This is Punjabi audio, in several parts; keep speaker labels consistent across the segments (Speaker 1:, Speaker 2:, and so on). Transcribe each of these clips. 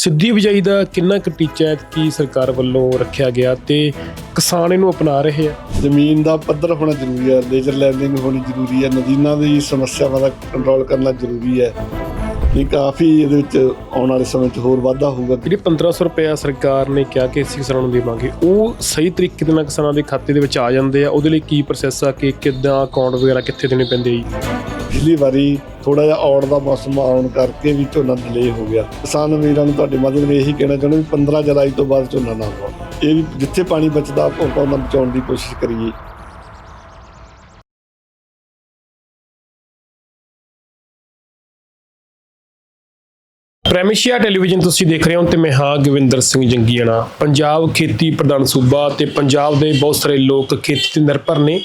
Speaker 1: ਸਿੱਧੀ ਬਿਜਾਈ ਦਾ ਕਿੰਨਾ ਕੁ ਟੀਚਾ ਹੈ ਕਿ ਸਰਕਾਰ ਵੱਲੋਂ ਰੱਖਿਆ ਗਿਆ ਤੇ ਕਿਸਾਨ ਇਹਨੂੰ ਅਪਣਾ ਰਹੇ ਆ?
Speaker 2: ਜ਼ਮੀਨ ਦਾ ਪੱਧਰ ਹੋਣਾ ਜ਼ਰੂਰੀ ਹੈ ਲੇਜ਼ਰ ਲੈਂਡਿੰਗ ਹੋਣੀ ਜ਼ਰੂਰੀ ਹੈ ਨਦੀਨਾਂ ਦੀ ਸਮੱਸਿਆਵਾਂ ਦਾ ਕੰਟਰੋਲ ਕਰਨਾ ਜ਼ਰੂਰੀ ਹੈ। ਇਹ ਕਾਫੀ ਇਹਦੇ ਵਿੱਚ ਆਉਣ ਵਾਲੇ ਸਮੇਂ 'ਚ ਹੋਰ ਵਾਧਾ ਹੋਊਗਾ।
Speaker 1: ਜਿਹੜੀ 1500 ਰੁਪਇਆ ਸਰਕਾਰ ਨੇ ਕਿਹਾ ਕਿ ਅਸੀਂ ਕਿਸਾਨਾਂ ਨੂੰ ਦੇਵਾਂਗੇ ਉਹ ਸਹੀ ਤਰੀਕੇ ਦੇ ਨਾਲ ਕਿਸਾਨਾਂ ਦੇ ਖਾਤੇ ਦੇ ਵਿੱਚ ਆ ਜਾਂਦੇ ਆ ਉਹਦੇ ਲਈ ਕੀ ਪ੍ਰੋਸੈਸ ਆ ਕਿ ਕਿੱਦਾਂ ਅਕਾਊਂਟ ਵਗੈਰਾ ਕਿੱਥੇ ਦੇਣੇ ਪੈਂਦੇ ਆ ਜੀ?
Speaker 2: ਪਿਛਲੀ ਵਾਰੀ ਥੋੜਾ ਜਿਹਾ ਔੜ ਦਾ ਮੌਸਮ ਆਉਣ ਕਰਕੇ ਵੀ ਝੋਨਾ ਡਿਲੇ ਹੋ ਗਿਆ। ਕਿਸਾਨ ਵੀਰਾਂ ਨੂੰ ਤੁਹਾਡੇ ਮਦਦ ਲਈ ਇਹੀ ਕਹਿਣਾ ਚਾਹੁੰਦਾ ਵੀ 15 ਜੁਲਾਈ ਤੋਂ ਬਾਅਦ ਝੋਨਾ ਨਾ ਪਾਓ ਇਹ ਵੀ ਜਿੱਥੇ ਪਾਣੀ ਬਚਦਾ, ਆਪਾਂ ਉਹਨਾਂ ਬਚਾਉਣ ਦੀ ਕੋਸ਼ਿਸ਼ ਕਰੀਏ।
Speaker 1: ਪ੍ਰੈਮਿਸ਼ੀਆ ਟੈਲੀਵਿਜ਼ਨ ਤੁਸੀਂ ਦੇਖ ਰਹੇ ਹੋ ਤੇ ਮੈਂ ਹਾਂ ਗਵਿੰਦਰ ਸਿੰਘ ਜੰਗੀਆਣਾ। ਪੰਜਾਬ ਖੇਤੀ ਪ੍ਰਧਾਨ ਸੂਬਾ ਤੇ ਪੰਜਾਬ ਦੇ ਬਹੁਤ ਸਾਰੇ ਲੋਕ ਖੇਤੀ ਤੇ ਨਿਰਭਰ ਨੇ।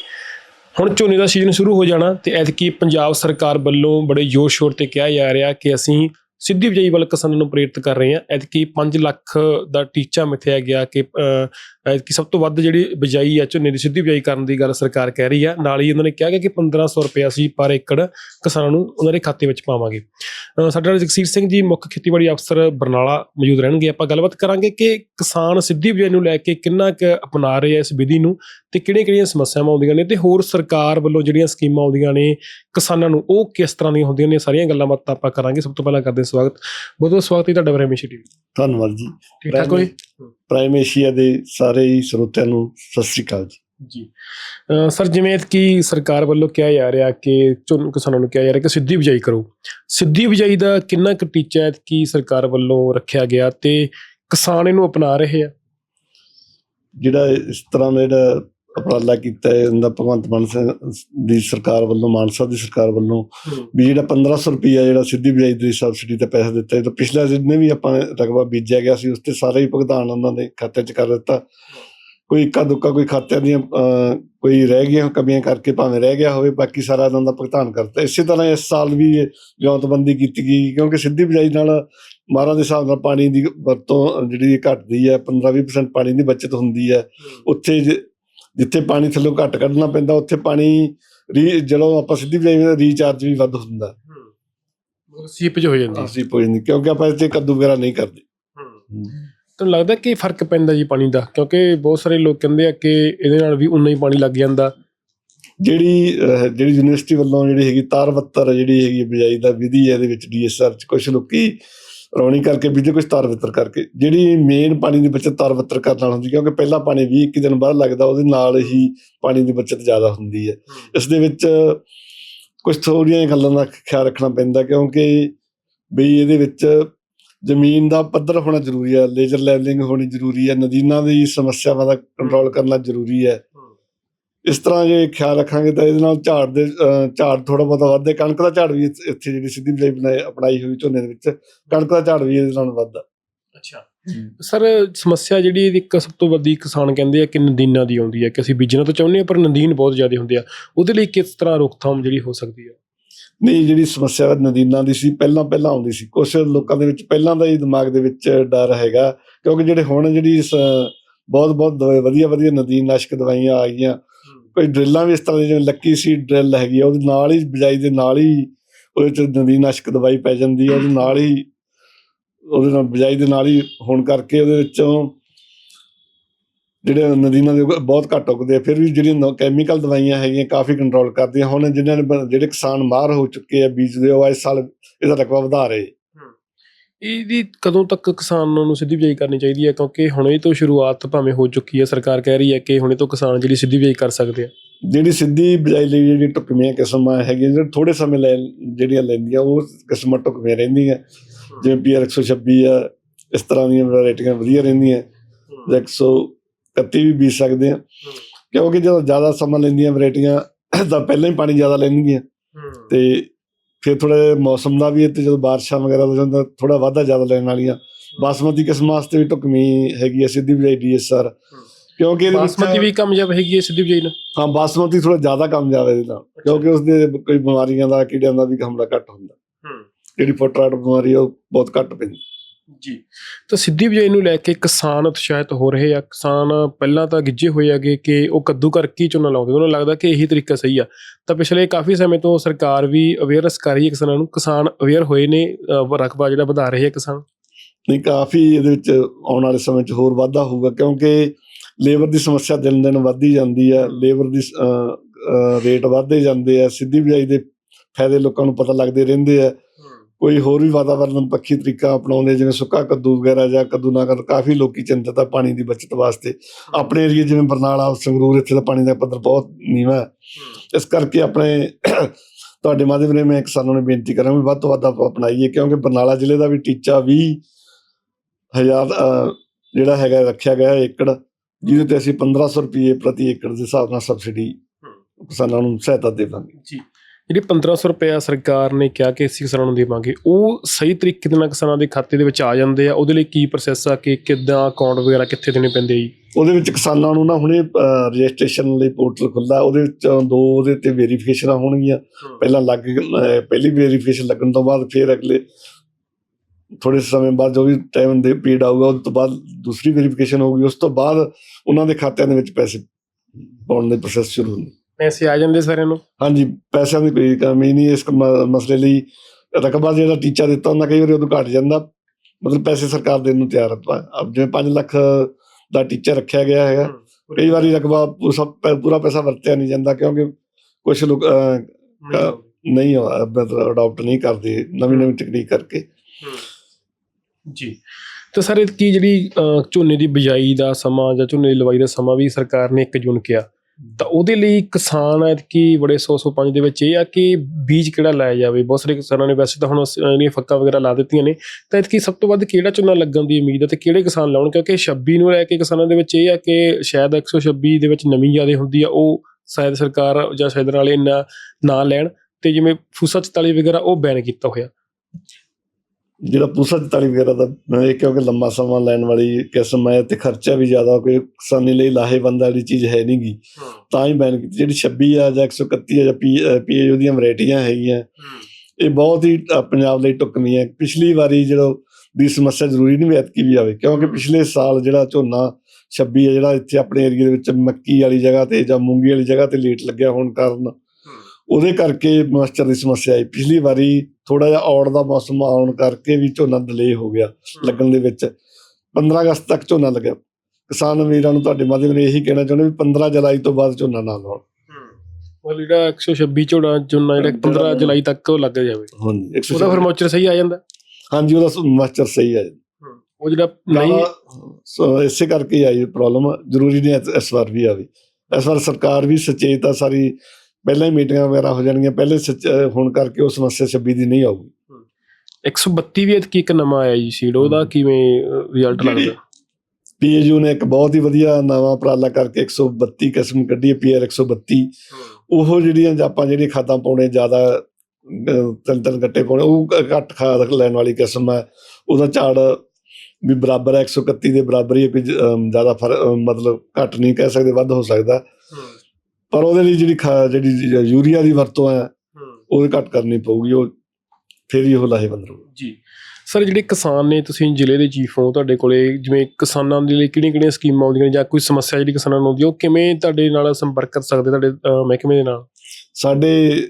Speaker 1: ਹੁਣ ਝੋਨੇ ਦਾ ਸੀਜ਼ਨ ਸ਼ੁਰੂ ਹੋ ਜਾਣਾ ਤੇ ਐਤਕੀ ਪੰਜਾਬ ਸਰਕਾਰ ਵੱਲੋਂ ਬੜੇ ਜ਼ੋਰ ਸ਼ੋਰ ਤੇ ਕਿਹਾ ਜਾ ਰਿਹਾ ਕਿ ਅਸੀਂ ਸਿੱਧੀ ਬਿਜਾਈ ਵੱਲ ਕਿਸਾਨਾਂ ਨੂੰ ਪ੍ਰੇਰਿਤ ਕਰ ਰਹੇ ਹਾਂ। ਐਤਕੀ 5 ਲੱਖ ਦਾ ਟੀਚਾ ਮਿਥਿਆ ਗਿਆ ਕਿ ਅਹ, ਸਭ ਤੋਂ ਵੱਧ ਜਿਹੜੀ ਬਿਜਾਈ ਆ ਝੋਨੇ ਦੀ ਸਿੱਧੀ ਬਿਜਾਈ ਕਰਨ ਦੀ ਗੱਲ ਸਰਕਾਰ ਕਹਿ ਰਹੀ ਆ। ਨਾਲ ਹੀ ਉਹਨਾਂ ਨੇ ਕਿਹਾ ਗਿਆ ਕਿ 1500 ਰੁਪਏ ਅਸੀਂ ਪਰ ਏਕੜ ਕਿਸਾਨਾਂ ਨੂੰ ਉਹਨਾਂ ਦੇ ਖਾਤੇ ਵਿੱਚ ਪਾਵਾਂਗੇ। ਸਾਡੇ ਨਾਲ ਜਗਸੀਰ ਸਿੰਘ ਜੀ ਮੁੱਖ ਖੇਤੀਬਾੜੀ ਅਫਸਰ ਬਰਨਾਲਾ ਮੌਜੂਦ ਰਹਿਣਗੇ। ਆਪਾਂ ਗੱਲਬਾਤ ਕਰਾਂਗੇ ਕਿ ਕਿਸਾਨ ਸਿੱਧੀ ਬਿਜਾਈ ਨੂੰ ਲੈ ਕੇ ਕਿੰਨਾ ਕੁ ਅਪਣਾ ਰਹੇ ਆ ਇਸ ਵਿਧੀ ਨੂੰ ਤੇ ਕਿਹੜੀਆਂ-ਕਿਹੜੀਆਂ ਸਮੱਸਿਆਵਾਂ ਆਉਂਦੀਆਂ ਨੇ ਤੇ ਹੋਰ ਸਰਕਾਰ ਵੱਲੋਂ ਜਿਹੜੀਆਂ ਸਕੀਮਾਂ ਆਉਂਦੀਆਂ ਨੇ ਕਿਸਾਨਾਂ ਨੂੰ ਉਹ ਕਿਸ ਤਰ੍ਹਾਂ ਦੀਆਂ ਹੁੰਦੀਆਂ ਨੇ ਸਾਰੀਆਂ ਗੱਲਾਂ ਬਾਤਾਂ ਆਪਾਂ ਕਰਾਂਗੇ। ਸਭ ਤੋਂ ਪਹਿਲਾਂ ਕਰਦੇ ਸਵਾਗਤ। ਬਹੁਤ ਬਹੁਤ ਸਵਾਗਤ ਹੈ ਤੁਹਾਡਾ ਬਰੇਮੇਸ਼ੀ ਟੀਵੀ।
Speaker 2: ਧੰਨਵਾਦ ਜੀ।
Speaker 1: ਠੀਕ ਠਾਕ ਹੋਏ
Speaker 2: ਪ੍ਰਾਈਮ ਏਸ਼ੀਆ ਦੇ ਸਾਰੇ ਹੀ ਸਰੋਤਿਆਂ ਨੂੰ ਸਤਿ ਸ੍ਰੀ ਅਕਾਲ ਜੀ।
Speaker 1: ਜੀ। ਅਹ ਸਰ ਜਿਵੇਂ ਕਿ ਸਰਕਾਰ ਵੱਲੋਂ ਕਿਹਾ ਜਾ ਰਿਹਾ ਕਿ ਝੋਨ ਕਿਸਾਨਾਂ ਨੂੰ ਕਿਹਾ ਜਾ ਰਿਹਾ ਕਿ ਸਿੱਧੀ ਬਿਜਾਈ ਕਰੋ। ਸਿੱਧੀ ਬਿਜਾਈ ਦਾ ਕਿੰਨਾ ਕੁ ਟੀਚਾ ਹੈ ਕਿ ਸਰਕਾਰ ਵੱਲੋਂ ਰੱਖਿਆ ਗਿਆ ਤੇ ਕਿਸਾਨ ਇਹਨੂੰ ਅਪਣਾ ਰਹੇ ਆ?
Speaker 2: ਜਿਹੜਾ ਇਸ ਤਰ੍ਹਾਂ ਦਾ ਜਿਹੜਾ ਉਪਰਾਲਾ ਕੀਤਾ ਹੈ ਇਹਦਾ ਭਗਵੰਤ ਮਾਨ ਸਿੰਘ ਦੀ ਸਰਕਾਰ ਵੱਲੋਂ ਮਾਨਸਾ ਦੀ ਸਰਕਾਰ ਵੱਲੋਂ ਵੀ ਜਿਹੜਾ 1500 ਰੁਪਈਆ ਜਿਹੜਾ ਸਿੱਧੀ ਬਿਜਾਈ ਦੀ ਸਬਸਿਡੀ ਤੇ ਪੈਸਾ ਦਿੱਤਾ ਇਹ ਤਾਂ ਪਿਛਲਾ ਜਿੰਨੇ ਵੀ ਆਪਾਂ ਰਕਬਾ ਬੀਜਿਆ ਗਿਆ ਸੀ ਉਸ ਤੇ ਸਾਰਾ ਹੀ ਭੁਗਤਾਨ ਉਹਨਾਂ ਦੇ ਖਾਤੇ 'ਚ ਕਰ ਦਿੱਤਾ। ਕੋਈ ਇੱਕਾ ਦੁੱਕਾ ਕੋਈ ਖਾਤਿਆਂ ਦੀਆਂ ਕੋਈ ਰਹਿ ਗਈਆਂ ਕਮੀਆਂ ਕਰਕੇ ਭਾਵੇਂ ਰਹਿ ਗਿਆ ਹੋਵੇ ਬਾਕੀ ਸਾਰਾ ਉਹਨਾਂ ਦਾ ਭੁਗਤਾਨ ਕਰਤਾ। ਇਸੇ ਤਰ੍ਹਾਂ ਇਸ ਸਾਲ ਵੀ ਵਿਉਂਤਬੰਦੀ ਕੀਤੀ ਗਈ ਕਿਉਂਕਿ ਸਿੱਧੀ ਬਿਜਾਈ ਨਾਲ ਮਾਰਾ ਦੇ ਹਿਸਾਬ ਨਾਲ ਪਾਣੀ ਦੀ ਵਰਤੋਂ ਜਿਹੜੀ ਘਟਦੀ ਹੈ 15-20% ਪਾਣੀ ਦੀ ਬਚਤ ਹੁੰਦੀ ਹੈ। ਉੱਥੇ ਜ- ਜਿੱਥੇ ਪਾਣੀ ਥੱਲੋਂ ਘੱਟ ਕੱਢਣਾ ਪੈਂਦਾ ਉੱਥੇ ਪਾਣੀ ਰੀ ਜਦੋਂ ਆਪਾਂ ਸਿੱਧੀ ਬਿਜਾਈ ਦਾ ਰੀਚਾਰਜ ਵੀ ਵੱਧ ਹੁੰਦਾ।
Speaker 1: ਮਤਲਬ ਸੀਪਜ ਹੋ ਜਾਂਦੀ
Speaker 2: ਅਸੀਂ ਕੋਈ ਨਹੀਂ ਕਿਉਂਕਿ ਆਪਾਂ ਇੱਥੇ ਕੱਦੂ ਵਗੈਰਾ ਨਹੀਂ ਕਰਦੇ।
Speaker 1: ਤੁਹਾਨੂੰ ਲੱਗਦਾ ਕਿ ਫ਼ਰਕ ਪੈਂਦਾ ਜੀ ਪਾਣੀ ਦਾ? ਕਿਉਂਕਿ ਬਹੁਤ ਸਾਰੇ ਲੋਕ ਕਹਿੰਦੇ ਆ ਕਿ ਇਹਦੇ ਨਾਲ ਵੀ ਉਨਾ ਹੀ ਪਾਣੀ ਲੱਗ ਜਾਂਦਾ।
Speaker 2: ਜਿਹੜੀ ਅਹ, ਜਿਹੜੀ ਯੂਨੀਵਰਸਿਟੀ ਵੱਲੋਂ ਜਿਹੜੀ ਹੈਗੀ ਤਾਰ ਬੱਤਰ ਜਿਹੜੀ ਹੈਗੀ ਬਿਜਾਈ ਦਾ ਵਿਧੀ ਹੈ ਇਹਦੇ ਵਿੱਚ ਡੀਐਸਆਰ ਚ ਕੁਝ ਲੋਕੀ ਰੌਣੀ ਕਰਕੇ ਬੀਜੇ ਕੁਝ ਤਾਰ ਬੱਤਰ ਕਰਕੇ। ਜਿਹੜੀ ਮੇਨ ਪਾਣੀ ਦੀ ਬਚਤ ਤਾਰ ਬੱਤਰ ਕਰਨ ਨਾਲ ਹੁੰਦੀ ਕਿਉਂਕਿ ਪਹਿਲਾ ਪਾਣੀ 20 21 ਦਿਨ ਬਾਅਦ ਲੱਗਦਾ ਉਹਦੇ ਨਾਲ ਹੀ ਪਾਣੀ ਦੀ ਬਚਤ ਜ਼ਿਆਦਾ ਹੁੰਦੀ ਹੈ। ਇਸ ਦੇ ਵਿੱਚ ਕੁਝ ਥੋੜੀਆਂ ਗੱਲਾਂ ਦਾ ਖਿਆਲ ਰੱਖਣਾ ਪੈਂਦਾ ਕਿਉਂਕਿ ਵੀ ਇਹਦੇ ਵਿੱਚ ਜ਼ਮੀਨ ਦਾ ਪੱਧਰ ਹੋਣਾ ਜ਼ਰੂਰੀ ਹੈ ਲੇਜ਼ਰ ਲੈਵਲਿੰਗ ਹੋਣੀ ਜ਼ਰੂਰੀ ਹੈ ਨਦੀਨਾਂ ਦੀ ਸਮੱਸਿਆਵਾਂ ਦਾ ਕੰਟਰੋਲ ਕਰਨਾ ਜ਼ਰੂਰੀ ਹੈ। ਇਸ ਤਰ੍ਹਾਂ ਜੇ ਖਿਆਲ ਰੱਖਾਂਗੇ ਤਾਂ ਇਹਦੇ ਨਾਲ ਝਾੜ ਦੇ ਝਾੜ ਥੋੜਾ ਬਹੁਤਾ ਵੱਧਦੇ ਕਣਕ ਦਾ ਝਾੜ ਵੀ ਇੱਥੇ ਜਿਹੜੀ ਸਿੱਧੀ ਬਿਜਾਈ ਬਣਾਈ ਅਪਣਾਈ ਹੋਈ ਝੋਨੇ ਦੇ ਵਿੱਚ ਕਣਕ ਦਾ ਝਾੜ ਵੀ ਇਹਦੇ ਨਾਲ ਵੱਧਦਾ।
Speaker 1: ਅੱਛਾ। ਸਰ ਸਮੱਸਿਆ ਜਿਹੜੀ ਇਹਦੀ ਇੱਕ ਸਭ ਤੋਂ ਵੱਡੀ ਕਿਸਾਨ ਕਹਿੰਦੇ ਆ ਕਿ ਨਦੀਨਾਂ ਦੀ ਆਉਂਦੀ ਹੈ ਕਿ ਅਸੀਂ ਬੀਜਣਾ ਤਾਂ ਚਾਹੁੰਦੇ ਆ ਪਰ ਨਦੀਨ ਬਹੁਤ ਜ਼ਿਆਦਾ ਹੁੰਦੇ ਆ। ਉਹਦੇ ਲਈ ਕਿਸ ਤਰ੍ਹਾਂ ਰੋਕਥਾਮ ਜਿਹੜੀ ਹੋ ਸਕਦੀ ਹੈ?
Speaker 2: ਨਹੀਂ ਜਿਹੜੀ ਸਮੱਸਿਆ ਨਦੀਨਾਂ ਦੀ ਸੀ ਪਹਿਲਾਂ ਪਹਿਲਾਂ ਆਉਂਦੀ ਸੀ। ਕੁਝ ਲੋਕਾਂ ਦੇ ਵਿੱਚ ਪਹਿਲਾਂ ਦਾ ਹੀ ਦਿਮਾਗ ਦੇ ਵਿੱਚ ਡਰ ਹੈਗਾ ਕਿਉਂਕਿ ਜਿਹੜੇ ਹੁਣ ਜਿਹੜੀ ਬਹੁਤ ਬਹੁਤ ਵਧੀਆ ਵਧੀਆ ਨਦੀਨ ਨਾਸ਼ਕ ਦਵਾਈਆਂ ਆ ਗਈਆਂ ਕੋਈ ਡਰਿੱਲਾਂ ਵੀ ਇਸ ਤਰ੍ਹਾਂ ਦੀ ਜਿਵੇਂ ਲੱਕੀ ਸੀ ਡਰਿੱਲ ਹੈਗੀ ਆ, ਉਹਦੇ ਨਾਲ ਹੀ ਬਿਜਾਈ ਦੇ ਨਾਲ ਹੀ ਉਹਦੇ ਚ ਨਦੀਨ ਨਾਸ਼ਕ ਦਵਾਈ ਪੈ ਜਾਂਦੀ ਹੈ ਉਹਦੇ ਨਾਲ ਹੀ ਉਹਦੇ ਨਾਲ ਬਿਜਾਈ ਦੇ ਨਾਲ ਹੀ ਹੋਣ ਕਰਕੇ ਉਹਦੇ ਵਿੱਚੋਂ ਜਿਹੜੇ ਨਦੀਨਾਂ ਦੇ ਬਹੁਤ ਘੱਟ ਉਗਦੇ ਆ, ਫਿਰ ਵੀ ਜਿਹੜੀਆਂ ਕੈਮੀਕਲ ਦਵਾਈਆਂ ਹੈਗੀਆਂ ਕਾਫੀ ਕੰਟਰੋਲ ਕਰਦੀਆਂ ਹੁਣ, ਜਿਹਨਾਂ ਨੇ ਜਿਹੜੇ ਕਿਸਾਨ ਮਾਰ ਹੋ ਚੁੱਕੇ ਆ ਬੀਜਦੇ ਉਹ ਇਸ ਸਾਲ ਇਹਦਾ ਰਕਬਾ ਵਧਾ ਰਹੇ।
Speaker 1: ਇਹਦੀ ਕਦੋਂ ਤੱਕ ਕਿਸਾਨਾਂ ਨੂੰ ਸਿੱਧੀ ਬਿਜਾਈ ਕਰਨੀ ਚਾਹੀਦੀ ਹੈ? ਕਿਉਂਕਿ ਹੁਣੇ ਤੋਂ ਸ਼ੁਰੂਆਤ ਭਾਵੇਂ ਹੋ ਚੁੱਕੀ ਹੈ ਸਰਕਾਰ ਕਹਿ ਰਹੀ ਹੈ ਕਿ ਹੁਣੇ ਤੋਂ ਕਿਸਾਨ ਜਿਹੜੀ ਸਿੱਧੀ ਬਿਜਾਈ ਕਰ ਸਕਦੇ ਆ।
Speaker 2: ਜਿਹੜੀ ਸਿੱਧੀ ਬਿਜਾਈ ਲਈ ਜਿਹੜੀ ਟੁਕਮੀਆਂ ਕਿਸਮਾਂ ਹੈਗੀਆਂ ਜਿਹੜੇ ਥੋੜੇ ਸਮੇਂ ਲੈ ਜਿਹੜੀਆਂ ਲੈਂਦੀਆਂ ਉਹ ਕਿਸਮਾਂ ਟੁਕਮੀਆਂ ਰਹਿੰਦੀਆਂ। ਜਿਵੇਂ ਪੀਆਰ 126 ਆ ਇਸ ਤਰ੍ਹਾਂ ਦੀਆਂ ਵੈਰਾਈਟੀਆਂ ਵਧੀਆ ਰਹਿੰਦੀਆਂ। ਜਾਂ 131 ਵੀ ਬੀਜ ਸਕਦੇ ਆ। ਕਿਉਂਕਿ ਜਦੋਂ ਜ਼ਿਆਦਾ ਸਮਾਂ ਲੈਂਦੀਆਂ ਵੈਰਾਈਟੀਆਂ ਤਾਂ ਪਹਿਲਾਂ ਹੀ ਪਾਣੀ ਜ਼ਿਆਦਾ ਲੈਣਗੀਆਂ। ਤੇ ਫਿਰ ਥੋੜਾ ਮੌਸਮ ਦਾ ਵੀ ਹੈ ਤੇ ਜਦੋਂ ਬਾਰਿਸ਼ਾਂ ਵਗੈਰਾ ਹੋ ਜਾਂਦਾ ਥੋੜਾ ਵਾਧਾ ਜ਼ਿਆਦਾ ਲੈਣ ਵਾਲੀਆਂ। ਬਾਸਮਤੀ ਕਿਸਮ ਵਾਸਤੇ ਵੀ ਟੁਕਮੀ ਹੈਗੀ ਹੈ ਸਿੱਧੀ ਬਿਜਾਈ ਡੀਐਸਆਰ ਕਿਉਂਕਿ
Speaker 1: ਬਾਸਮਤੀ ਵੀ ਕਾਮਯਾਬ ਹੈਗੀ ਹੈ ਸਿੱਧੀ ਬਿਜਾਈ ਨਾਲ?
Speaker 2: ਹਾਂ ਬਾਸਮਤੀ ਥੋੜਾ ਜ਼ਿਆਦਾ ਕਾਮਯਾਬ ਹੈ ਇਹਦੇ ਕਿਉਂਕਿ ਉਸਦੇ ਕੋਈ ਬਿਮਾਰੀਆਂ ਦਾ ਕੀੜਿਆਂ ਦਾ ਵੀ ਹਮਲਾ ਘੱਟ ਹੁੰਦਾ। ਜਿਹੜੀ ਫੁੱਟਰਾਟ ਬਿਮਾਰੀ ਆ, ਉਹ ਬਹੁਤ ਘੱਟ ਪੈਂਦੀ।
Speaker 1: ਜੀ। ਤਾਂ ਸਿੱਧੀ ਬਿਜਾਈ ਨੂੰ ਲੈ ਕੇ ਕਿਸਾਨ ਉਤਸ਼ਾਹਿਤ ਹੋ ਰਹੇ ਆ। ਕਿਸਾਨ ਪਹਿਲਾਂ ਤਾਂ ਗਿੱਜੇ ਹੋਏ ਹੈਗੇ ਕਿ ਉਹ ਕੱਦੂ ਕਰਕੇ ਹੀ ਝੋਨਾ ਲਾਉਂਦੇ। ਉਹਨਾਂ ਨੂੰ ਲੱਗਦਾ ਕਿ ਇਹੀ ਤਰੀਕਾ ਸਹੀ ਆ। ਤਾਂ ਪਿਛਲੇ ਕਾਫੀ ਸਮੇਂ ਤੋਂ ਸਰਕਾਰ ਵੀ ਅਵੇਅਰਨੈਸ ਕਰ ਰਹੀ ਹੈ ਕਿਸਾਨਾਂ ਨੂੰ। ਕਿਸਾਨ ਅਵੇਅਰ ਹੋਏ ਨੇ ਰਕਬਾ ਜਿਹੜਾ ਵਧਾ ਰਹੇ ਆ ਕਿਸਾਨ।
Speaker 2: ਨਹੀਂ ਕਾਫੀ ਇਹਦੇ ਵਿੱਚ ਆਉਣ ਵਾਲੇ ਸਮੇਂ 'ਚ ਹੋਰ ਵਾਧਾ ਹੋਊਗਾ ਕਿਉਂਕਿ ਲੇਬਰ ਦੀ ਸਮੱਸਿਆ ਦਿਨ ਦਿਨ ਵੱਧਦੀ ਜਾਂਦੀ ਹੈ ਲੇਬਰ ਦੀ ਰੇਟ ਵੱਧਦੇ ਜਾਂਦੇ ਆ। ਸਿੱਧੀ ਬਿਜਾਈ ਦੇ ਫਾਇਦੇ ਲੋਕਾਂ ਨੂੰ ਪਤਾ ਲੱਗਦੇ ਰਹਿੰਦੇ ਆ। ਕੋਈ ਹੋਰ ਵੀ ਵਾਤਾਵਰਣ ਪੱਖੀ ਤਰੀਕਾ ਅਪਣਾਉਂਦੇ ਜਿਵੇਂ ਸੁੱਕਾ ਕੱਦੂ ਵਗੈਰਾ ਜਾਂ ਕੱਦੂ ਨਾ ਕਰ ਕਾਫੀ ਲੋਕੀ ਚਿੰਤਤ ਆ ਪਾਣੀ ਦੀ ਬਚਤ ਵਾਸਤੇ। ਆਪਣੇ ਏਰੀਏ ਜਿਵੇਂ ਬਰਨਾਲਾ ਸੰਗਰੂਰ ਇੱਥੇ ਦਾ ਪਾਣੀ ਦਾ ਪੱਧਰ ਬਹੁਤ ਨੀਵਾਂ ਹੈ। ਇਸ ਕਰਕੇ ਆਪਣੇ ਤੁਹਾਡੇ ਮਾਧਿਅਮ ਰਾਹੀਂ ਮੈਂ ਕਿਸਾਨਾਂ ਨੂੰ ਬੇਨਤੀ ਕਰਾਂ ਵੀ ਵੱਧ ਤੋਂ ਵੱਧ ਅਪਣਾਈਏ ਕਿਉਂਕਿ ਬਰਨਾਲਾ ਜ਼ਿਲ੍ਹੇ ਦਾ ਵੀ ਟੀਚਾ 20 ਹਜ਼ਾਰ ਅਹ, ਜਿਹੜਾ ਹੈਗਾ ਰੱਖਿਆ ਗਿਆ ਏਕੜ ਜਿਹਦੇ ਤੇ ਅਸੀਂ 1500 ਰੁਪਏ ਪ੍ਰਤੀ ਏਕੜ ਦੇ ਹਿਸਾਬ ਨਾਲ ਸਬਸਿਡੀ ਕਿਸਾਨਾਂ ਨੂੰ ਸਹਾਇਤਾ ਦੇਵਾਂਗੇ
Speaker 1: ਜੀ। ਜਿਹੜੀ 1500 ਰੁਪਇਆ ਸਰਕਾਰ ਨੇ ਕਿਹਾ ਕਿ ਅਸੀਂ ਕਿਸਾਨਾਂ ਨੂੰ ਦੇਵਾਂਗੇ ਉਹ ਸਹੀ ਤਰੀਕੇ ਦੇ ਨਾਲ ਕਿਸਾਨਾਂ ਦੇ ਖਾਤੇ ਦੇ ਵਿੱਚ ਆ ਜਾਂਦੇ ਆ ਉਹਦੇ ਲਈ ਕੀ ਪ੍ਰੋਸੈਸ ਆ ਕਿ ਕਿੱਦਾਂ ਅਕਾਊਂਟ ਵਗੈਰਾ ਕਿੱਥੇ ਦੇਣੇ ਪੈਂਦੇ ਜੀ?
Speaker 2: ਉਹਦੇ ਵਿੱਚ ਕਿਸਾਨਾਂ ਨੂੰ ਨਾ ਹੁਣੇ ਰਜਿਸਟ੍ਰੇਸ਼ਨ ਲਈ ਪੋਰਟਲ ਖੁੱਲ੍ਹਾ ਉਹਦੇ ਵਿੱਚ ਦੋ ਉਹਦੇ ਤੇ ਵੈਰੀਫਿਕੇਸ਼ਨਾਂ ਹੋਣਗੀਆਂ। ਪਹਿਲਾਂ ਲੱਗ ਪਹਿਲੀ ਵੈਰੀਫਿਕੇਸ਼ਨ ਲੱਗਣ ਤੋਂ ਬਾਅਦ ਫਿਰ ਅਗਲੇ ਥੋੜੇ ਸਮੇਂ ਬਾਅਦ ਜੋ ਵੀ ਟਾਈਮ ਦੇ ਪੀਰੀਅਡ ਆਊਗਾ ਉਸ ਤੋਂ ਬਾਅਦ ਦੂਸਰੀ ਵੈਰੀਫਿਕੇਸ਼ਨ ਹੋਊਗੀ ਉਸ ਤੋਂ ਬਾਅਦ ਉਹਨਾਂ ਦੇ ਖਾਤਿਆਂ ਦੇ ਵਿੱਚ ਪੈਸੇ ਪਾਉਣ ਦੇ ਪ੍ਰੋਸੈਸ ਸ਼ੁਰੂ ਹੁੰਦੇ।
Speaker 1: ਪੈਸੇ ਆ ਜਾਂਦੇ ਸਾਰਿਆਂ ਨੂੰ?
Speaker 2: ਹਾਂਜੀ ਪੈਸਿਆਂ ਦੀ ਕੋਈ ਕਮੀ ਨਹੀਂ ਇਸ ਮਸਲੇ ਲਈ ਰਕਬਾ ਜਿਹੜਾ ਟੀਚਾ ਦਿੱਤਾ ਹੁੰਦਾ ਕਈ ਵਾਰੀ ਉਦੋਂ ਘਟ ਜਾਂਦਾ। ਮਤਲਬ ਪੈਸੇ ਸਰਕਾਰ ਦੇਣ ਨੂੰ ਤਿਆਰ ਹੈ ਅਬ ਜਿਵੇਂ 5 ਲੱਖ ਦਾ ਟੀਚਾ ਰੱਖਿਆ ਗਿਆ ਹੈਗਾ ਕਈ ਵਾਰੀ ਰਕਬਾ ਪੂਰਾ ਪੈਸਾ ਵਰਤਿਆ ਨਹੀਂ ਜਾਂਦਾ ਕਿਉਂਕਿ ਕੁਝ ਲੋਕ ਨਹੀਂ ਅਡਾਪਟ ਨਹੀਂ ਕਰਦੇ ਨਵੀਂ ਨਵੀਂ ਟੈਕਨੀਕ ਕਰਕੇ।
Speaker 1: ਜੀ। ਤੇ ਸਰ ਇਹ ਕੀ ਜਿਹੜੀ ਝੋਨੇ ਦੀ ਬਿਜਾਈ ਦਾ ਸਮਾਂ ਜਾਂ ਝੋਨੇ ਦੀ ਲਵਾਈ ਦਾ ਸਮਾਂ ਵੀ ਸਰਕਾਰ ਨੇ 1 ਜੂਨ ਕਿਹਾ। ਤਾਂ ਉਹਦੇ ਲਈ ਕਿਸਾਨ ਐਤਕੀ ਬੜੇ 100-105 ਦੇ ਵਿੱਚ ਇਹ ਆ ਕਿ ਬੀਜ ਕਿਹੜਾ ਲਾਇਆ ਜਾਵੇ। ਬਹੁਤ ਸਾਰੇ ਕਿਸਾਨਾਂ ਨੇ ਵੈਸੇ ਤਾਂ ਹੁਣ ਸ- ਜਿਹੜੀਆਂ ਫੱਕਾਂ ਵਗੈਰਾ ਲਾ ਦਿੱਤੀਆਂ ਨੇ, ਤਾਂ ਐਤਕੀ ਸਭ ਤੋਂ ਵੱਧ ਕਿਹੜਾ ਝੋਨਾ ਲੱਗਣ ਦੀ ਉਮੀਦ ਹੈ ਤੇ ਕਿਹੜੇ ਕਿਸਾਨ ਲਾਉਣ? ਕਿਉਂਕਿ 26 ਨੂੰ ਲੈ ਕੇ ਕਿਸਾਨਾਂ ਦੇ ਵਿੱਚ ਇਹ ਆ ਕਿ ਸ਼ਾਇਦ 126 ਦੇ ਵਿੱਚ ਨਵੀਂ ਜ਼ਿਆਦਾ ਹੁੰਦੀ ਆ, ਉਹ ਸ਼ਾਇਦ ਸਰਕਾਰ ਜਾਂ ਸ਼ਾਇਦ ਵਾਲੇ ਇੰਨਾ ਨਾ ਲੈਣ ਤੇ ਜਿਵੇਂ ਫੂਸਾ 44 ਵਗੈਰਾ ਉਹ ਬੈਨ ਕੀਤਾ ਹੋਇਆ।
Speaker 2: ਜਿਹੜਾ ਪੂਸਾ 44 ਵਗੈਰਾ ਦਾ ਮੈਂ ਇਹ ਕਿਉਂਕਿ ਲੰਮਾ ਸਮਾਂ ਲੈਣ ਵਾਲੀ ਕਿਸਮ ਹੈ ਤੇ ਖਰਚਾ ਵੀ ਜ਼ਿਆਦਾ ਕੋਈ ਕਿਸਾਨੀ ਲਈ ਲਾਹੇਵੰਦ ਵਾਲੀ ਚੀਜ਼ ਹੈ ਨਹੀਂਗੀ ਤਾਂ ਹੀ ਬੈਨ ਕੀਤੀ। ਜਿਹੜੀ 26 ਆ ਜਾਂ 131 ਆ ਜਾਂ ਪੀ ਪੀਏ ਉਹਦੀਆਂ ਵੈਰਾਈਟੀਆਂ ਹੈਗੀਆਂ ਇਹ ਬਹੁਤ ਹੀ ਪੰਜਾਬ ਲਈ ਢੁਕਵੀਂ ਹੈ ਪਿਛਲੀ ਵਾਰੀ ਜਦੋਂ ਦੀ ਸਮੱਸਿਆ ਜ਼ਰੂਰੀ ਨਹੀਂ ਐਤਕੀ ਵੀ ਆਵੇ ਕਿਉਂਕਿ ਪਿਛਲੇ ਸਾਲ ਜਿਹੜਾ ਝੋਨਾ 26 ਹੈ ਜਿਹੜਾ ਇੱਥੇ ਆਪਣੇ ਏਰੀਆ ਦੇ ਵਿੱਚ ਮੱਕੀ ਵਾਲੀ ਜਗ੍ਹਾ ਤੇ ਜਾਂ ਮੂੰਗੀ ਵਾਲੀ ਜਗ੍ਹਾ ਤੇ ਲੇਟ ਲੱਗਿਆ ਹੋਣ ਕਾਰਨ ਉਹਦੇ ਕਰਕੇ ਮੋਇਸਚਰ ਦੀ ਸਮੱਸਿਆ ਆਈ। ਪਿਛਲੀ ਵਾਰੀ ਥੋੜਾ ਜਿਹਾ ਔੜ ਦਾ ਮੌਸਮ ਆਉਣ ਕਰਕੇ ਵੀ ਝੋਨਾ ਡਿਲੇ ਹੋ ਗਿਆ ਲੱਗਣ ਦੇ ਵਿੱਚ। 15 ਅਗਸਤ ਤੱਕ ਝੋਨਾ ਲੱਗਿਆ। ਕਿਸਾਨ ਵੀਰਾਂ ਨੂੰ ਤੁਹਾਡੇ ਮਾਧਿਅਮ ਨਾਲ ਇਹੀ ਕਹਿਣਾ ਚਾਹੁੰਦੇ ਵੀ 15 ਜੁਲਾਈ ਤੋਂ ਬਾਅਦ ਝੋਨਾ ਨਾ ਲਾਉਣ।
Speaker 1: ਉਹ ਜਿਹੜਾ 126 ਝੋਨਾ ਝੋਨਾ ਜਿਹੜਾ 15 ਜੁਲਾਈ। ਤੱਕ ਉਹ ਲੱਗ ਜਾਵੇ।
Speaker 2: ਹਾਂਜੀ
Speaker 1: ਉਹਦਾ ਫਿਰ ਮੌਚਰ ਸਹੀ ਆ ਜਾਂਦਾ?
Speaker 2: ਹਾਂਜੀ ਉਹਦਾ ਮੋਇਸਚਰ ਸਹੀ ਹੈ
Speaker 1: ਉਹ ਜਿਹੜਾ ਨਹੀਂ
Speaker 2: ਇਸੇ ਕਰਕੇ ਹੀ ਆਈ ਪ੍ਰੋਬਲਮ ਜ਼ਰੂਰੀ ਨਹੀਂ ਇਸ- ਇਸ ਵਾਰ ਵੀ ਆਵੇ। ਇਸ ਵਾਰ ਸਰਕਾਰ ਵੀ ਸਚੇਤ ਆ ਸਾਰੀ ਪਹਿਲਾਂ ਹੀ ਮੀਟਿੰਗਾਂ ਵਗੈਰਾ ਹੋ ਜਾਣਗੀਆਂ ਪਹਿਲੇ ਹੋਣ ਕਰਕੇ ਉਹ ਸਮੱਸਿਆ 26 ਦੀ ਨਹੀਂ ਆਊਗੀ।
Speaker 1: 132 ਵੀ ਇੱਕ ਨਵਾਂ ਆਇਆ ਜੀ ਸੀਡ ਉਹਦਾ ਕਿਵੇਂ ਰਿਜ਼ਲਟ ਲੱਗਦਾ?
Speaker 2: ਪੀਏਯੂ ਨੇ ਇੱਕ ਬਹੁਤ ਹੀ ਵਧੀਆ ਨਵਾਂ ਉਪਰਾਲਾ ਕਰਕੇ 132 ਕਿਸਮ ਕੱਢੀ ਹੈ ਪੀਆਰ 132 ਉਹ ਜਿਹੜੀਆਂ ਆਪਾਂ ਜਿਹੜੀ ਖਾਦਾਂ ਪਾਉਣੇ ਜ਼ਿਆਦਾ ਤਿੰਨ ਤਿੰਨ ਗੱਟੇ ਪਾਉਣੇ ਉਹ ਘੱਟ ਖਾਦ ਲੈਣ ਵਾਲੀ ਕਿਸਮ ਹੈ। ਉਹਦਾ ਝਾੜ ਵੀ ਬਰਾਬਰ ਹੈ 131 ਦੇ ਬਰਾਬਰ ਹੀ ਕੋਈ ਜ਼ਿਆਦਾ ਮਤਲਬ ਘੱਟ ਨਹੀਂ ਕਹਿ ਸਕਦੇ ਵੱਧ ਹੋ ਸਕਦਾ। ਪਰ ਉਹਦੇ ਲਈ ਜਿਹੜੀ ਜਿਹੜੀ ਯੂਰੀਆ ਦੀ ਵਰਤੋਂ ਹੈ ਉਹ ਘੱਟ ਕਰਨੀ ਪਊਗੀ ਉਹ ਫਿਰ ਹੀ ਉਹ ਲਾਹੇਵੰਦ ਰਹੂ
Speaker 1: ਜੀ। ਸਰ ਜਿਹੜੇ ਕਿਸਾਨ ਨੇ ਤੁਸੀਂ ਜ਼ਿਲ੍ਹੇ ਦੇ ਚੀਫ ਹੋ ਤੁਹਾਡੇ ਕੋਲੇ ਜਿਵੇਂ ਕਿਸਾਨਾਂ ਦੇ ਲਈ ਕਿਹੜੀਆਂ ਕਿਹੜੀਆਂ ਸਕੀਮਾਂ ਆਉਂਦੀਆਂ ਨੇ ਜਾਂ ਕੋਈ ਸਮੱਸਿਆ ਜਿਹੜੀ ਕਿਸਾਨਾਂ ਨੂੰ ਆਉਂਦੀ ਹੈ ਉਹ ਕਿਵੇਂ ਤੁਹਾਡੇ ਨਾਲ ਸੰਪਰਕ ਕਰ ਸਕਦੇ ਤੁਹਾਡੇ ਮਹਿਕਮੇ ਦੇ ਨਾਲ?
Speaker 2: ਸਾਡੇ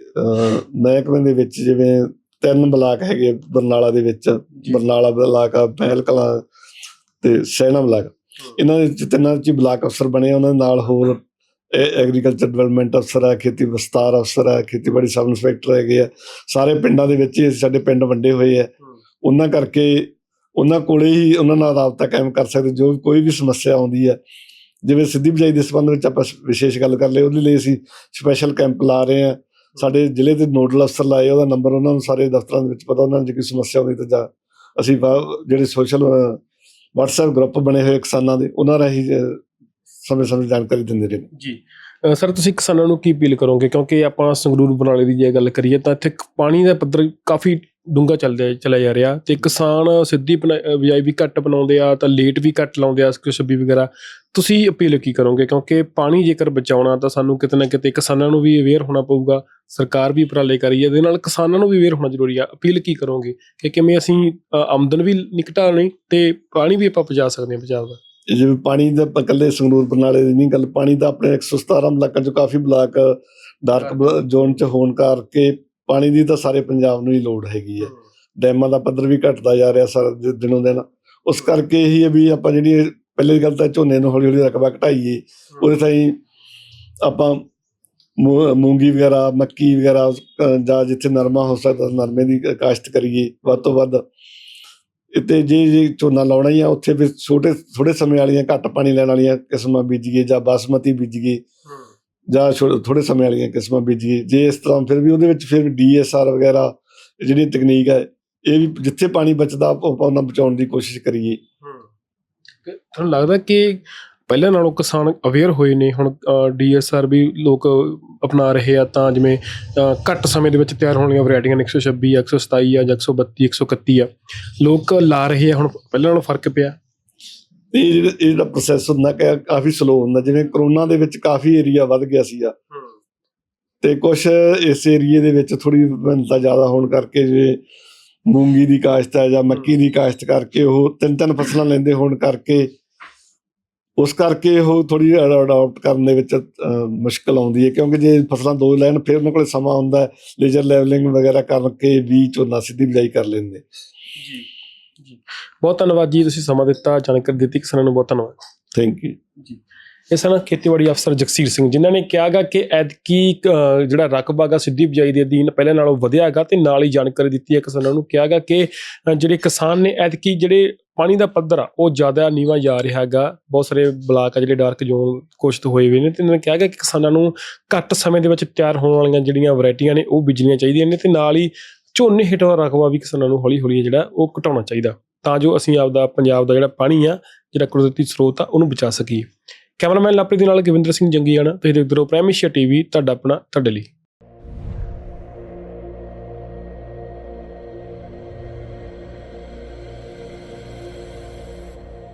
Speaker 2: ਮਹਿਕਮੇ ਦੇ ਵਿੱਚ ਜਿਵੇਂ ਤਿੰਨ ਬਲਾਕ ਹੈਗੇ ਬਰਨਾਲਾ ਦੇ ਵਿੱਚ ਬਰਨਾਲਾ ਬਲਾਕ ਆ ਮਹਿਲ ਕਲਾਂ ਤੇ ਸੈਣਾ ਬਲਾਕ। ਇਹਨਾਂ ਦੇ ਤਿੰਨਾਂ ਚ ਬਲਾਕ ਅਫਸਰ ਬਣੇ ਉਹਨਾਂ ਦੇ ਨਾਲ ਹੋਰ ਐਗਰੀਕਲਚਰ ਡਿਵੈਲਪਮੈਂਟ ਅਫਸਰ ਆ ਖੇਤੀ ਵਿਸਤਾਰ ਅਫਸਰ ਆ ਖੇਤੀਬਾੜੀ ਸਬ ਇੰਸਪੈਕਟਰ ਹੈਗੇ ਆ। ਸਾਰੇ ਪਿੰਡਾਂ ਦੇ ਵਿੱਚ ਹੀ ਸਾਡੇ ਪਿੰਡ ਵੰਡੇ ਹੋਏ ਆ। ਉਹਨਾਂ ਕਰਕੇ ਉਹਨਾਂ ਕੋਲੇ ਹੀ ਉਹਨਾਂ ਨਾਲ ਰਾਬਤਾ ਕਾਇਮ ਕਰ ਸਕਦੇ ਜੋ ਕੋਈ ਵੀ ਸਮੱਸਿਆ ਆਉਂਦੀ ਹੈ ਜਿਵੇਂ ਸਿੱਧੀ ਬਿਜਾਈ ਦੇ ਸੰਬੰਧ ਵਿੱਚ ਆਪਾਂ ਵਿਸ਼ੇਸ਼ ਗੱਲ ਕਰ ਲਈ ਉਹਦੇ ਲਈ ਅਸੀਂ ਸਪੈਸ਼ਲ ਕੈਂਪ ਲਾ ਰਹੇ ਹਾਂ ਸਾਡੇ ਜ਼ਿਲ੍ਹੇ ਦੇ ਨੋਡਲ ਅਫਸਰ ਲਾਏ ਉਹਦਾ ਨੰਬਰ ਉਹਨਾਂ ਨੂੰ ਸਾਰੇ ਦਫ਼ਤਰਾਂ ਦੇ ਵਿੱਚ ਪਤਾ ਉਹਨਾਂ ਨੂੰ ਜੇ ਕੋਈ ਸਮੱਸਿਆ ਹੁੰਦੀ ਤਾਂ ਜਾ ਅਸੀਂ ਜਿਹੜੇ ਸੋਸ਼ਲ WhatsApp ਗਰੁੱਪ ਬਣੇ ਹੋਏ ਕਿਸਾਨਾਂ ਦੇ ਉਹਨਾਂ ਰਾਹੀਂ ਸਮੇਂ ਸਮੇਂ ਜਾਣਕਾਰੀ ਦਿੰਦੇ ਰਹੇ।
Speaker 1: ਜੀ। ਸਰ, ਤੁਸੀਂ ਕਿਸਾਨਾਂ ਨੂੰ ਕੀ ਅਪੀਲ ਕਰੋਗੇ? ਕਿਉਂਕਿ ਆਪਾਂ ਸੰਗਰੂਰ ਬਰਨਾਲੇ ਦੀ ਜੇ ਗੱਲ ਕਰੀਏ ਤਾਂ ਇੱਥੇ ਪਾਣੀ ਦਾ ਪੱਧਰ ਕਾਫੀ ਡੂੰਘਾ ਚੱਲਦਾ ਚਲਾ ਜਾ ਰਿਹਾ। ਤੇ ਕਿਸਾਨ ਸਿੱਧੀ ਬਣਾ- ਬਿਜਾਈ ਵੀ ਘੱਟ ਬਣਾਉਂਦੇ ਆ, ਤਾਂ ਲੇਟ ਵੀ ਘੱਟ ਲਾਉਂਦੇ ਆ ਕੁਛ ਵੀ ਵਗੈਰਾ। ਤੁਸੀਂ ਅਪੀਲ ਕੀ ਕਰੋਗੇ? ਕਿਉਂਕਿ ਪਾਣੀ ਜੇਕਰ ਬਚਾਉਣਾ, ਤਾਂ ਸਾਨੂੰ ਕਿਤੇ ਨਾ ਕਿਤੇ ਕਿਸਾਨਾਂ ਨੂੰ ਵੀ ਅਵੇਅਰ ਹੋਣਾ ਪਊਗਾ, ਸਰਕਾਰ ਵੀ ਉਪਰਾਲੇ ਕਰੀ ਹੈ ਇਹਦੇ ਨਾਲ ਕਿਸਾਨਾਂ ਨੂੰ ਵੀ ਅਵੇਅਰ ਹੋਣਾ ਜ਼ਰੂਰੀ ਆ। ਅਪੀਲ ਕੀ ਕਰੋਗੇ? ਕਿ ਕਿਵੇਂ ਅਸੀਂ ਆਮਦਨ ਵੀ ਨਿਕਟਾ ਨਹੀਂ, ਤੇ ਪਾਣੀ ਵੀ ਆਪਾਂ ਬਚਾ ਸਕਦੇ ਹਾਂ ਪੰਜਾਬ ਦਾ।
Speaker 2: ਜਿਵੇਂ ਪਾਣੀ ਦਾ ਇਕੱਲੇ ਸੰਗਰੂਰ ਬਰਨਾਲੇ ਦੀ ਨਹੀਂ ਗੱਲ ਪਾਣੀ ਦਾ ਆਪਣੇ 117 ਬਲਾਕਾਂ ਚ ਕਾਫੀ ਬਲਾਕ ਡਾਰਕ ਜ਼ੋਨ ਚ ਹੋਣ ਕਰਕੇ ਪਾਣੀ ਦੀ ਤਾਂ ਸਾਰੇ ਪੰਜਾਬ ਨੂੰ ਹੀ ਲੋੜ ਹੈਗੀ ਹੈ। ਡੈਮਾਂ ਦਾ ਪੱਧਰ ਵੀ ਘਟਦਾ ਜਾ ਰਿਹਾ ਸਾਰਾ ਦਿਨੋਂ ਦਿਨ। ਉਸ ਕਰਕੇ ਹੀ ਹੈ ਵੀ ਆਪਾਂ ਜਿਹੜੀ ਇਹ ਪਹਿਲੀ ਗੱਲ ਤਾਂ ਝੋਨੇ ਨੂੰ ਹੌਲੀ ਹੌਲੀ ਰਕਬਾ ਘਟਾਈਏ। ਉਹਦੇ ਤਾਈਂ ਆਪਾਂ ਮੂੰਗੀ ਵਗੈਰਾ ਮੱਕੀ ਵਗੈਰਾ ਜਾਂ ਜਿੱਥੇ ਨਰਮਾ ਹੋ ਸਕਦਾ ਨਰਮੇ ਦੀ ਕਾਸ਼ਤ ਕਰੀਏ। ਵੱਧ ਤੋਂ ਵੱਧ ਤੇ ਜੇ ਜੇ ਝੋਨਾ ਲਾਉਣਾ ਹੀ ਆ ਉੱਥੇ ਫਿਰ ਛੋਟੇ ਥੋੜੇ ਸਮੇਂ ਵਾਲੀਆਂ ਘੱਟ ਪਾਣੀ ਲੈਣ ਵਾਲੀਆਂ ਕਿਸਮਾਂ ਬੀਜੀਏ ਜਾਂ ਬਾਸਮਤੀ ਬੀਜੀਏ ਜਾਂ ਥੋੜੇ ਸਮੇਂ ਵਾਲੀਆਂ ਕਿਸਮਾਂ ਬੀਜੀਏ ਜੇ ਇਸ ਤਰ੍ਹਾਂ ਫਿਰ ਵੀ ਉਹਦੇ ਵਿੱਚ ਫਿਰ ਡੀਐਸਆਰ ਵਗੈਰਾ ਜਿਹੜੀ ਤਕਨੀਕ ਹੈ ਇਹ ਵੀ ਜਿੱਥੇ ਪਾਣੀ ਬਚਦਾ ਉਹਨਾਂ ਬਚਾਉਣ ਦੀ ਕੋਸ਼ਿਸ਼ ਕਰੀਏ।
Speaker 1: ਤੁਹਾਨੂੰ ਲੱਗਦਾ ਕਿ ਪਹਿਲਾਂ ਨਾਲੋਂ ਕਿਸਾਨ ਅਵੇਅਰ ਹੋਏ ਨੇ ਹੁਣ ਡੀਐਸਆਰ ਵੀ ਲੋਕ ਅਪਣਾ ਰਹੇ ਆ ਤਾਂ ਜਿਵੇਂ ਘੱਟ ਸਮੇਂ ਦੇ ਵਿੱਚ ਤਿਆਰ ਹੋਣ ਵਾਲੀਆਂ ਵੈਰਾਈਟੀਆਂ ਨੇ 126 127 ਆ ਜਾਂ 132 131 ਆ। ਲੋਕ ਲਾ ਰਹੇ ਆ ਹੁਣ ਪਹਿਲਾਂ ਨਾਲੋਂ ਫ਼ਰਕ ਪਿਆ।
Speaker 2: ਤੇ ਇਹ ਜਿਹੜਾ ਪ੍ਰੋਸੈਸ ਹੁੰਦਾ ਕਿ ਕਾਫੀ ਸਲੋ ਹੁੰਦਾ ਜਿਵੇਂ ਕਰੋਨਾ ਦੇ ਵਿੱਚ ਕਾਫੀ ਏਰੀਆ ਵੱਧ ਗਿਆ ਸੀਗਾ। ਤੇ ਕੁਝ ਇਸ ਏਰੀਏ ਦੇ ਵਿੱਚ ਥੋੜੀ ਵਿਭਿੰਨਤਾ ਜ਼ਿਆਦਾ ਹੋਣ ਕਰਕੇ ਜੇ ਮੂੰਗੀ ਦੀ ਕਾਸ਼ਤ ਹੈ ਜਾਂ ਮੱਕੀ ਦੀ ਕਾਸ਼ਤ ਕਰਕੇ ਉਹ ਤਿੰਨ ਤਿੰਨ ਫਸਲਾਂ ਲੈਂਦੇ ਹੋਣ ਕਰਕੇ ਉਸ ਕਰਕੇ ਉਹ ਥੋੜੀ ਅਡਾਪਟ ਕਰਨ ਦੇ ਵਿੱਚ ਮੁਸ਼ਕਲ ਆਉਂਦੀ ਹੈ ਕਿਉਂਕਿ ਜੇ ਫਸਲਾਂ ਦੋ ਲੈਣ ਫਿਰ ਉਹਨਾਂ ਕੋਲ ਸਮਾਂ ਹੁੰਦਾ ਹੈ ਲੇਜ਼ਰ ਲੈਵਲਿੰਗ ਵਗੈਰਾ ਕਰਕੇ ਵੀ ਝੋਨਾ ਸਿੱਧੀ ਬਿਜਾਈ ਕਰ ਲੈਂਦੇ।
Speaker 1: ਜੀ ਜੀ। ਬਹੁਤ ਧੰਨਵਾਦ ਜੀ ਤੁਸੀਂ ਸਮਾਂ ਦਿੱਤਾ ਜਾਣਕਾਰੀ ਦਿੱਤੀ ਕਿਸਾਨਾਂ ਨੂੰ ਬਹੁਤ ਧੰਨਵਾਦ।
Speaker 2: ਥੈਂਕ ਯੂ
Speaker 1: ਇਹ ਸਨ ਖੇਤੀਬਾੜੀ ਅਫਸਰ ਜਗਸੀਰ ਸਿੰਘ ਜਿਨ੍ਹਾਂ ਨੇ ਕਿਹਾਗਾ ਕਿ ਐਤਕੀ ਜਿਹੜਾ ਰਕਬਾ ਗਾ ਸਿੱਧੀ ਬਿਜਾਈ ਦੇ ਅਧੀਨ ਪਹਿਲਾਂ ਨਾਲੋਂ ਵਧਿਆ ਹੈਗਾ ਤੇ ਨਾਲ ਹੀ ਜਾਣਕਾਰੀ ਦਿੱਤੀ ਹੈ ਕਿਸਾਨਾਂ ਨੂੰ ਕਿਹਾਗਾ ਕਿ ਜਿਹੜੇ ਕਿਸਾਨ ਨੇ ਐਤਕੀ ਜਿਹੜੇ ਪਾਣੀ ਦਾ ਪੱਧਰ ਆ, ਉਹ ਜ਼ਿਆਦਾ ਨੀਵਾਂ ਜਾ ਰਿਹਾ ਹੈਗਾ। ਬਹੁਤ ਸਾਰੇ ਬਲਾਕ ਆ ਜਿਹੜੇ ਡਾਰਕ ਜ਼ੋਨ ਘੋਸ਼ਿਤ ਹੋਏ ਹੋਏ ਨੇ ਤੇ ਇਹਨਾਂ ਨੇ ਕਿਹਾ ਗਿਆ ਕਿ ਕਿਸਾਨਾਂ ਨੂੰ ਘੱਟ ਸਮੇਂ ਦੇ ਵਿੱਚ ਤਿਆਰ ਹੋਣ ਵਾਲੀਆਂ ਜਿਹੜੀਆਂ ਵੈਰਾਈਟੀਆਂ ਨੇ, ਉਹ ਬੀਜਣੀਆਂ ਚਾਹੀਦੀਆਂ ਨੇ ਤੇ ਨਾਲ ਹੀ ਝੋਨੇ ਹੇਠਾਂ ਦਾ ਰਕਬਾ ਵੀ ਕਿਸਾਨਾਂ ਨੂੰ ਹੌਲੀ ਹੌਲੀ ਜਿਹੜਾ, ਉਹ ਘਟਾਉਣਾ ਚਾਹੀਦਾ। ਤਾਂ ਜੋ ਅਸੀਂ ਆਪਦਾ, ਪੰਜਾਬ ਦਾ ਜਿਹੜਾ ਪਾਣੀ ਆ, ਜਿਹੜਾ ਕੁਦਰਤੀ ਸਰੋਤ ਆ, ਉਹਨੂੰ ਬਚਾ ਸਕੀਏ। ਕੈਮਰਾਮੈਨ ਲਾਪਰੀ ਦੇ ਨਾਲ ਗਵਿੰਦਰ ਸਿੰਘ ਜੰਗੀਆਣਾ, ਤੁਸੀਂ ਦੇਖਦੇ ਰਹੋ ਪ੍ਰਾਈਮ ਏਸ਼ੀਆ ਟੀਵੀ, ਤੁਹਾਡਾ ਆਪਣਾ, ਤੁਹਾਡੇ ਲਈ।